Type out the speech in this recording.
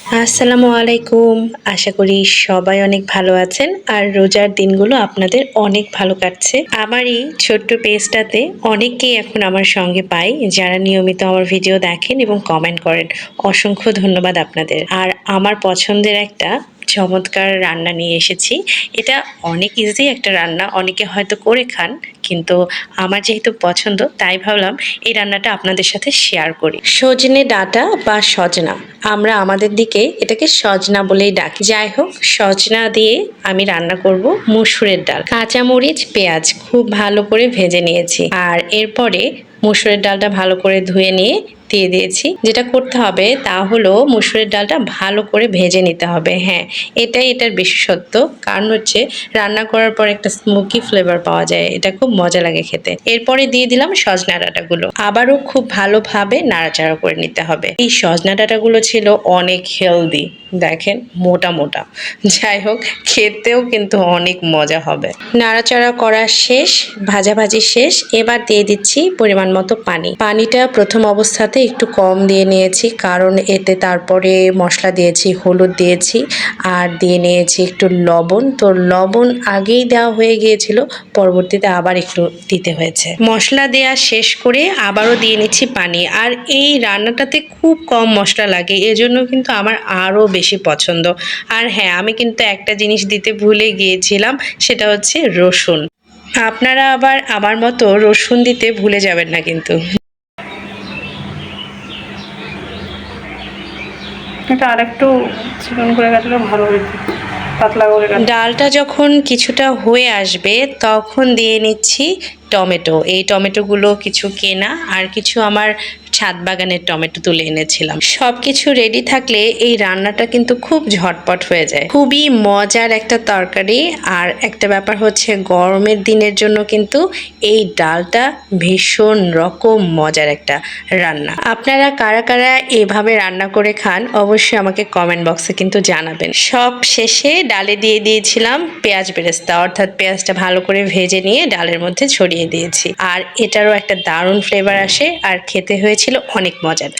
আসসালামু আলাইকুম। আশা করি সবাই অনেক ভালো আছেন আর রোজার দিনগুলো আপনাদের অনেক ভালো কাটছে। আমার এই ছোট্ট পেজটাতে অনেকেই এখন আমার সঙ্গে পাই যারা নিয়মিত আমার ভিডিও দেখেন এবং কমেন্ট করেন। অসংখ্য ধন্যবাদ আপনাদের। আর আমার পছন্দের একটা চমৎকার রান্না নিয়ে এসেছি। এটা অনেক ইজি একটা রান্না, অনেকে হয়তো করে খান, কিন্তু আমার যেহেতু পছন্দ, তাই ভাবলাম এই রান্নাটা আপনাদের সাথে শেয়ার করি। সজনে ডাটা বা সজনা, আমরা আমাদের দিকে এটাকে সজনা বলেই ডাকি। যাই হোক, সজনা দিয়ে আমি রান্না করব মুসুরের ডাল। কাঁচামরিচ, পেঁয়াজ খুব ভালো করে ভেজে নিয়েছি। আর এরপরে মুসুরের ডালটা ভালো করে ধুয়ে নিয়ে দিয়ে দিয়েছি। যেটা করতে হবে তা হলো মুসুরের ডালটা ভালো করে ভেজে নিতে হবে। হ্যাঁ এটাই এটার বিশেষত্ব। কারণ হচ্ছে রান্না করার পর একটা স্মোকি ফ্লেভার পাওয়া যায়। এটা খুব মজা লাগে খেতে। এরপরে দিয়ে দিলাম সজনা ডাঁটাগুলো। আবারও খুব ভালোভাবে নাড়াচাড়া করে নিতে হবে। এই সজনা ডাঁটাগুলো ছিল অনেক হেলদি দেখেন, মোটা মোটা। যাই হোক, খেতেও কিন্তু অনেক মজা হবে। নাড়াচাড়া করা শেষ, ভাজাভাজি শেষ। এবার দিয়ে দিচ্ছি পরিমাণ মতো পানি। পানিটা প্রথম অবস্থাতে একটু কম দিয়ে নিয়েছি, কারণ এতে তারপরে মশলা দিয়েছি, হলুদ দিয়েছি আর দিয়ে নিয়েছি একটু লবণ। তো লবণ আগেই দেওয়া হয়ে গিয়েছিল, পরবর্তীতে আবার একটু দিতে হয়েছে। মশলা দেওয়া শেষ করে আবারও দিয়ে নিচ্ছি পানি। আর এই রান্নাটাতে খুব কম মশলা লাগে, এজন্য কিন্তু আমার আরও বেশি পছন্দ। আর হ্যাঁ আমি কিন্তু একটা জিনিস দিতে ভুলে গিয়েছিলাম, সেটা হচ্ছে রসুন। আপনারা আবার আমার মতো রসুন দিতে ভুলে যাবেন না কিন্তু। এটা আরেকটু চিকন করে কাটলে ভালো হয়েছে। ডালটা যখন কিছুটা হয়ে আসবে, তখন দিয়ে নিচ্ছি টমেটো। এই টমেটোগুলো কিছু কেনা, আর কিছু আমার ছাদ বাগানের টমেটো তুলে এনেছিলাম। সব কিছু রেডি থাকলে এই রান্নাটা কিন্তু খুব ঝটপট হয়ে যায়। খুবই মজার একটা তরকারি আর একটা ব্যাপার হচ্ছে গরমের দিনের জন্য কিন্তু এই ডালটা ভীষণ রকম মজার একটা রান্না। আপনারা কারা কারা এভাবে রান্না করে খান অবশ্যই আমাকে কমেন্ট বক্সে কিন্তু জানাবেন। সব শেষে ডালে দিয়ে দিয়েছিলাম পেঁয়াজ বেরেস্তা, অর্থাৎ পেঁয়াজটা ভালো করে ভেজে নিয়ে ডালের মধ্যে ছড়িয়ে দিয়েছি। আর এটারও একটা দারুণ ফ্লেভার আসে। আর খেতে হয়েছিল অনেক মজার